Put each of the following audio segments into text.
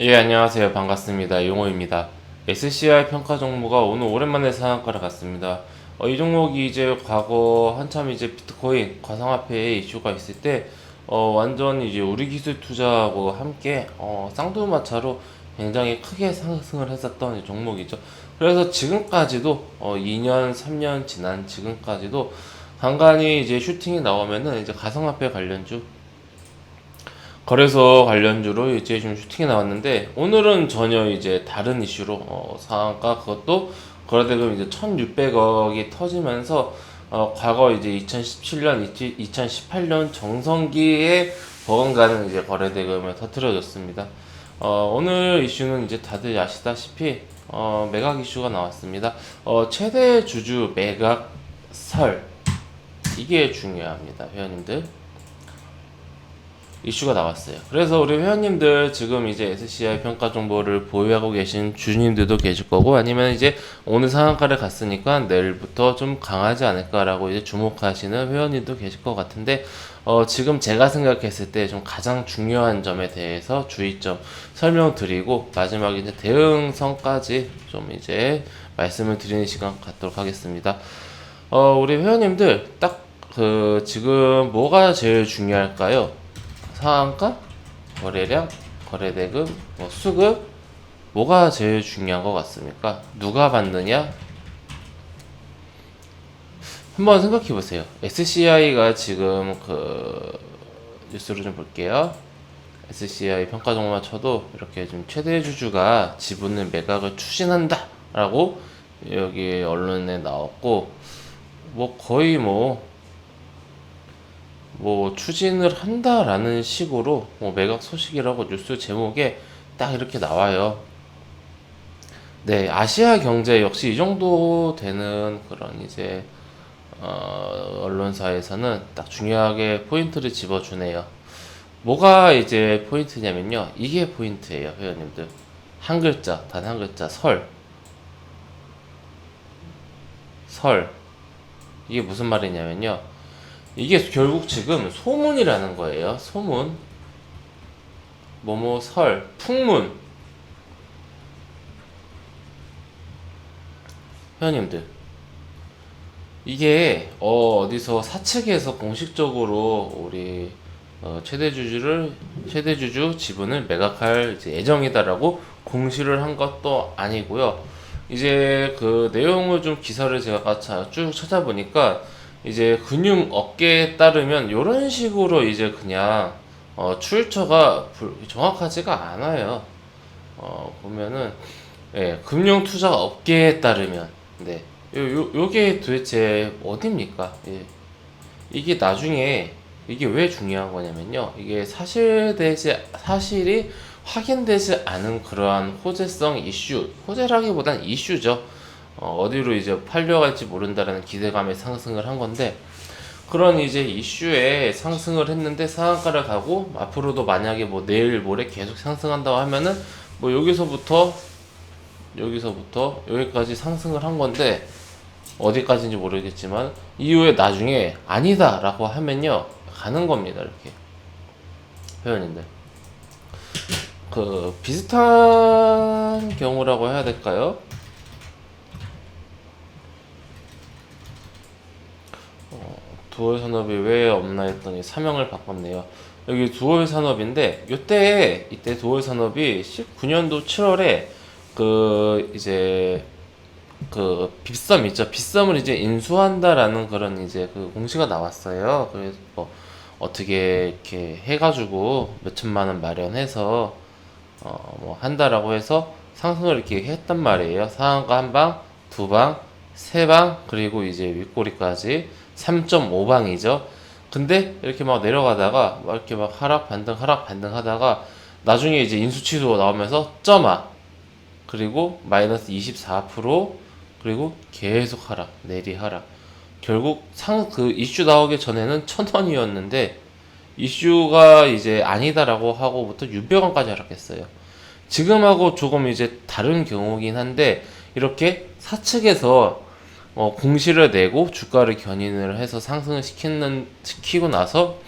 예, 안녕하세요. 반갑습니다. 용호입니다. SCI 평가 종목가 오늘 오랜만에 상한가를 갔습니다. 어, 이 종목이 이제 과거 한참 이제 비트코인 가상화폐에 이슈가 있을 때 어, 완전 이제 우리 기술 투자하고 함께 어, 쌍두마차로 굉장히 크게 상승을 했었던 이 종목이죠. 그래서 지금까지도 어, 2년, 3년 지난 지금까지도 간간히 이제 슈팅이 나오면은 이제 가상화폐 관련주 거래소 관련주로 이제 좀 슈팅이 나왔는데 오늘은 전혀 이제 다른 이슈로 어, 상한가 그것도 거래대금 이제 1,600억이 터지면서 어, 과거 이제 2017년, 2018년 정성기에 버금가는 이제 거래대금을 터트려줬습니다. 어, 오늘 이슈는 이제 다들 아시다시피 어, 매각 이슈가 나왔습니다. 어, 최대 주주 매각 설 이게 중요합니다, 회원님들. 이슈가 나왔어요. 그래서 우리 회원님들 지금 이제 SCI 평가 정보를 보유하고 계신 주님들도 계실 거고 아니면 이제 오늘 상한가를 갔으니까 내일부터 좀 강하지 않을까라고 이제 주목하시는 회원님도 계실 것 같은데 어 지금 제가 생각했을 때 좀 가장 중요한 점에 대해서 주의점 설명드리고 마지막에 이제 대응성까지 좀 이제 말씀을 드리는 시간 갖도록 하겠습니다. 어 우리 회원님들 딱 그 지금 뭐가 제일 중요할까요? 상한가, 거래량, 거래대금, 뭐 수급 뭐가 제일 중요한 것 같습니까? 누가 받느냐? 한번 생각해 보세요. SCI가 지금 그 뉴스를 좀 볼게요. SCI 평가 정보만 쳐도 이렇게 좀 최대 주주가 지분을 매각을 추진한다라고 여기 언론에 나왔고 뭐 거의 뭐 뭐 추진을 한다라는 식으로 뭐 매각 소식이라고 뉴스 제목에 딱 이렇게 나와요. 네, 아시아 경제 역시 이 정도 되는 그런 이제 어, 언론사에서는 딱 중요하게 포인트를 집어주네요. 뭐가 이제 포인트냐면요. 이게 포인트예요, 회원님들. 한 글자, 단 한 글자, 설. 설. 이게 무슨 말이냐면요. 이게 결국 지금 소문이라는 거예요. 소문. 뭐뭐 설, 풍문. 회원님들. 이게 어, 어디서 사측에서 공식적으로 우리 어, 최대 주주를 최대 주주 지분을 매각할 예정이다라고 공시를 한 것도 아니고요. 이제 그 내용을 좀 기사를 제가 자- 쭉 찾아보니까 이제 금융 업계에 따르면 이런 식으로 이제 그냥 어, 출처가 불- 정확하지가 않아요. 어, 보면은 예, 금융 투자 업계에 따르면 네. 요, 요, 요게 도대체 어딥니까? 예. 이게 나중에 이게 왜 중요한 거냐면요. 이게 사실되지 사실이 확인되지 않은 그러한 호재성 이슈, 호재라기보단 이슈죠. 어, 어디로 이제 팔려갈지 모른다라는 기대감에 상승을 한 건데 그런 이제 이슈에 상승을 했는데 상한가를 가고 앞으로도 만약에 뭐 내일 모레 계속 상승한다고 하면은 뭐 여기서부터 여기서부터 여기까지 상승을 한 건데 어디까지인지 모르겠지만 이후에 나중에 아니다라고 하면요 가는 겁니다 이렇게 회원님들 그 비슷한 경우라고 해야 될까요? 두월 산업이 왜 없나 했더니 사명을 바꿨네요. 여기 두월 산업인데 이때 이때 두월 산업이 19년도 7월에 그 이제 그 빗썸 있죠. 빗썸을 이제 인수한다라는 그런 이제 그 공시가 나왔어요. 그래서 뭐 어떻게 이렇게 해가지고 몇 천만 원 마련해서 어 뭐 한다라고 해서 상승을 이렇게 했단 말이에요. 상한가 한 방, 두 방, 세 방, 그리고 이제 윗꼬리까지 3.5방이죠. 근데 이렇게 막 내려가다가 막 이렇게 막 하락 반등 하락 반등 하다가 나중에 이제 인수 취소 나오면서 점아 그리고 마이너스 24% 그리고 계속 하락 내리 하락 결국 상 그 이슈 나오기 전에는 천 원이었는데 이슈가 이제 아니다라고 하고부터 600원까지 하락했어요. 지금하고 조금 이제 다른 경우긴 한데 이렇게 사측에서 어, 공시를 내고 주가를 견인을 해서 상승을 시키는 시키고 나서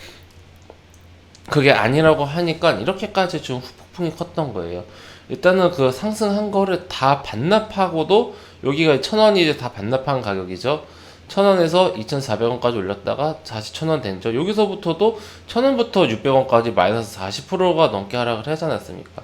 그게 아니라고 하니까 이렇게까지 좀 후폭 폭풍이 컸던 거예요. 일단은 그 상승한 거를 다 반납하고도 여기가 천 원이 이제 다 반납한 가격이죠. 천 원에서 2,400원까지 올렸다가 다시 천 원 된죠. 여기서부터도 천 원부터 600원까지 마이너스 40%가 넘게 하락을 하지 않았습니까?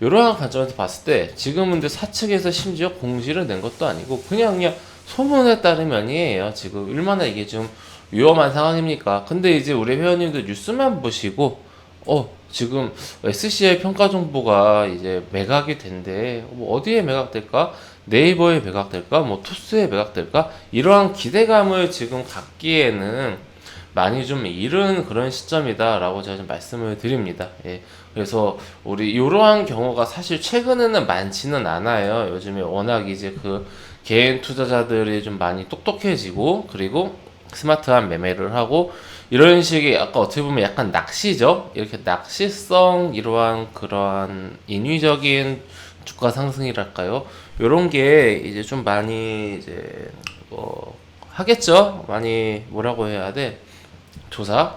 이러한 관점에서 봤을 때 지금은 근데 사측에서 심지어 공시를 낸 것도 아니고 그냥 그냥 소문에 따르면이에요. 지금 얼마나 이게 좀 위험한 상황입니까? 근데 이제 우리 회원님들 뉴스만 보시고 어 지금 SCI 평가 정보가 이제 매각이 된대 뭐 어디에 매각될까? 네이버에 매각될까? 뭐 투스에 매각될까? 이러한 기대감을 지금 갖기에는 많이 좀 이른 그런 시점이다라고 제가 좀 말씀을 드립니다. 예. 그래서 우리 이러한 경우가 사실 최근에는 많지는 않아요. 요즘에 워낙 이제 그 개인 투자자들이 좀 많이 똑똑해지고 그리고 스마트한 매매를 하고 이런 식의 아까 어떻게 보면 약간 낚시죠. 이렇게 낚시성 이러한 그러한 인위적인 주가 상승이랄까요? 요런 게 이제 좀 많이 이제 뭐 하겠죠. 많이 뭐라고 해야 돼? 조사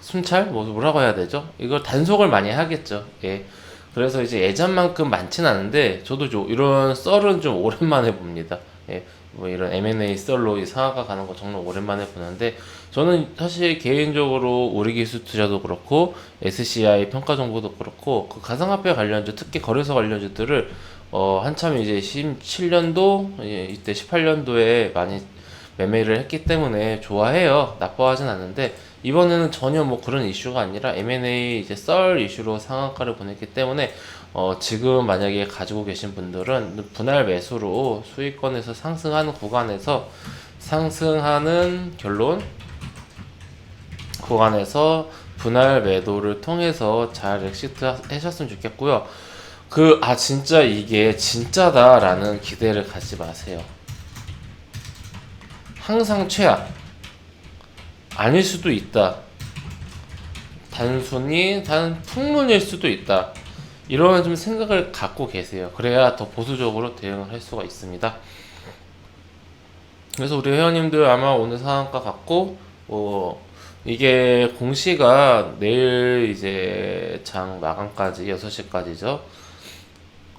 순찰 뭐 뭐라고 해야 되죠? 이걸 단속을 많이 하겠죠. 예. 그래서 이제 예전만큼 많진 않은데 저도 좀 이런 썰은 좀 오랜만에 봅니다. 예. 뭐 이런 M&A 썰로 이 상하가 가는 거 정말 오랜만에 보는데 저는 사실 개인적으로 우리 기술 투자도 그렇고 SCI 평가 정보도 그렇고 그 가상화폐 관련주 특히 거래소 관련주들을 어 한참 이제 17년도 예, 이때 18년도에 많이 매매를 했기 때문에 좋아해요. 나빠하진 않는데 이번에는 전혀 뭐 그런 이슈가 아니라 M&A 이제 썰 이슈로 상한가를 보냈기 때문에 어 지금 만약에 가지고 계신 분들은 분할 매수로 수익권에서 상승하는 구간에서 상승하는 결론 구간에서 분할 매도를 통해서 잘 엑시트 하셨으면 좋겠고요. 그 아 진짜 이게 진짜다라는 기대를 갖지 마세요. 항상 최악. 아닐 수도 있다. 단순히 단 풍문일 수도 있다. 이런 좀 생각을 갖고 계세요. 그래야 더 보수적으로 대응을 할 수가 있습니다. 그래서 우리 회원님들 아마 오늘 상한가 갖고 뭐 이게 공시가 내일 이제 장 마감까지 6시까지죠.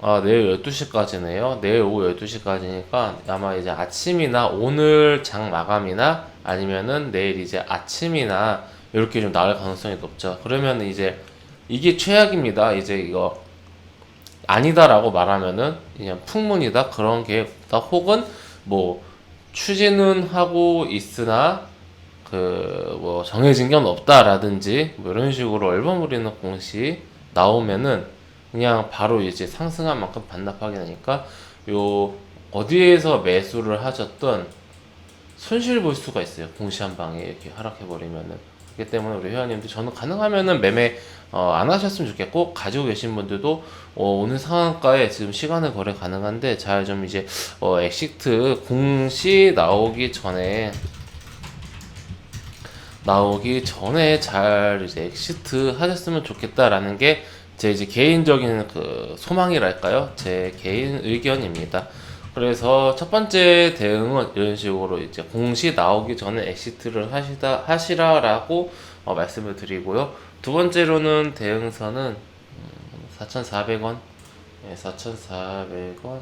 아, 내일 12시까지네요. 내일 오후 12시까지니까 아마 이제 아침이나 오늘 장 마감이나 아니면은 내일 이제 아침이나 이렇게 좀 나올 가능성이 높죠. 그러면 이제 이게 최악입니다. 이제 이거 아니다라고 말하면은 그냥 풍문이다 그런 게 없다. 혹은 뭐 추진은 하고 있으나 그 뭐 정해진 건 없다라든지 뭐 이런 식으로 얼버무리는 공시 나오면은 그냥 바로 이제 상승한 만큼 반납하게 되니까 요 어디에서 매수를 하셨던 손실 볼 수가 있어요. 공시 한 방에 이렇게 하락해 버리면은 그렇기 때문에 우리 회원님들 저는 가능하면은 매매 어, 안 하셨으면 좋겠고 가지고 계신 분들도 어, 오늘 상한가에 지금 시간을 거래 가능한데 잘 좀 이제 어, 엑시트 공시 나오기 전에 나오기 전에 잘 이제 엑시트 하셨으면 좋겠다라는 게 제 이제 개인적인 그 소망이랄까요? 제 개인 의견입니다. 그래서 첫 번째 대응은 이런 식으로 이제 공시 나오기 전에 엑시트를 하시다 하시라라고 어, 말씀을 드리고요. 두 번째로는 대응선은 음, 4,400원, 예, 4,400원.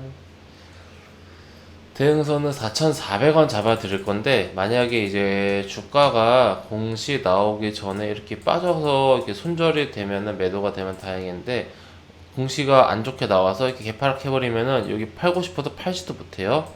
대응선은 4,400원 잡아 드릴 건데 만약에 이제 주가가 공시 나오기 전에 이렇게 빠져서 이렇게 손절이 되면은 매도가 되면 다행인데 공시가 안 좋게 나와서 이렇게 개파락 해버리면은 여기 팔고 싶어도 팔지도 못해요.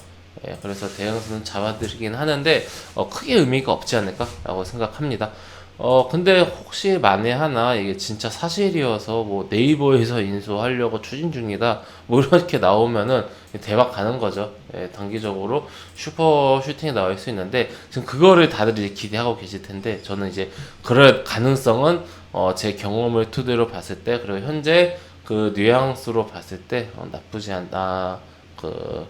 예, 그래서 대응선은 잡아드리긴 하는데 어, 크게 의미가 없지 않을까라고 생각합니다. 어 근데 혹시 만에 하나 이게 진짜 사실이어서 뭐 네이버에서 인수하려고 추진 중이다 뭐 이렇게 나오면은 대박 가는 거죠. 예, 단기적으로 슈퍼 슈팅이 나올 수 있는데 지금 그거를 다들 이제 기대하고 계실 텐데 저는 이제 그럴 가능성은 어, 제 경험을 토대로 봤을 때 그리고 현재 그 뉘앙스로 봤을 때 어, 나쁘지 않다. 그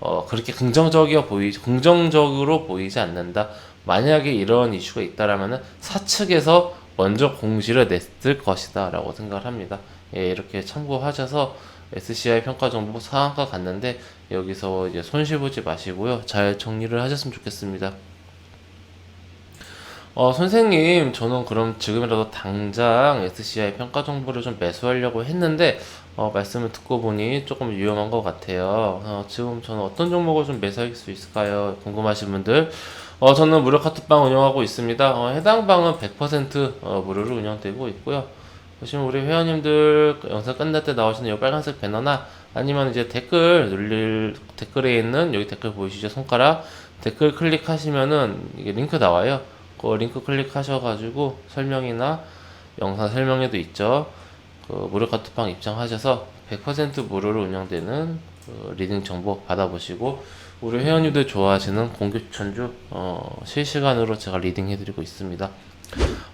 어, 그렇게 긍정적이어 보이 긍정적으로 보이지 않는다. 만약에 이런 이슈가 있다라면은 사측에서 먼저 공시를 냈을 것이다라고 생각을 합니다. 예, 이렇게 참고하셔서 SCI 평가 정보 상한가 갔는데 여기서 이제 손실 보지 마시고요. 잘 정리를 하셨으면 좋겠습니다. 어, 선생님, 저는 그럼 지금이라도 당장 SCI 평가 정보를 좀 매수하려고 했는데, 어, 말씀을 듣고 보니 조금 위험한 것 같아요. 어, 지금 저는 어떤 종목을 좀 매수할 수 있을까요? 궁금하신 분들. 어, 저는 무료 카톡방 운영하고 있습니다. 어, 해당 방은 100% 어, 무료로 운영되고 있고요. 보시면 우리 회원님들 영상 끝날 때 나오시는 이 빨간색 배너나 아니면 이제 댓글 눌릴 댓글에 있는 여기 댓글 보이시죠? 손가락 댓글 클릭하시면은 이게 링크 나와요. 그 링크 클릭하셔가지고 설명이나 영상 설명에도 있죠. 그 무료 카톡방 입장하셔서 100% 무료로 운영되는 그 리딩 정보 받아보시고 우리 회원님들 좋아하시는 공개 추천주 어, 실시간으로 제가 리딩 해드리고 있습니다.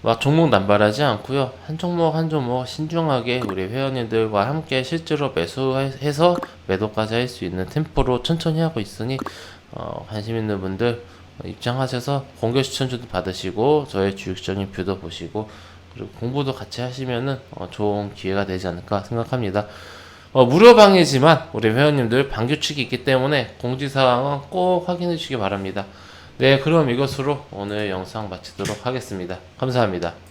막 종목 남발하지 않고요. 한 종목 한 종목 신중하게 우리 회원님들과 함께 실제로 매수해서 매도까지 할 수 있는 템포로 천천히 하고 있으니 어, 관심 있는 분들 입장하셔서 공개 추천주도 받으시고 저의 주식적인 뷰도 보시고 그리고 공부도 같이 하시면은 어, 좋은 기회가 되지 않을까 생각합니다. 어, 무료 방이지만 우리 회원님들 방규칙이 있기 때문에 공지사항은 꼭 확인해 주시기 바랍니다. 네, 그럼 이것으로 오늘 영상 마치도록 하겠습니다. 감사합니다.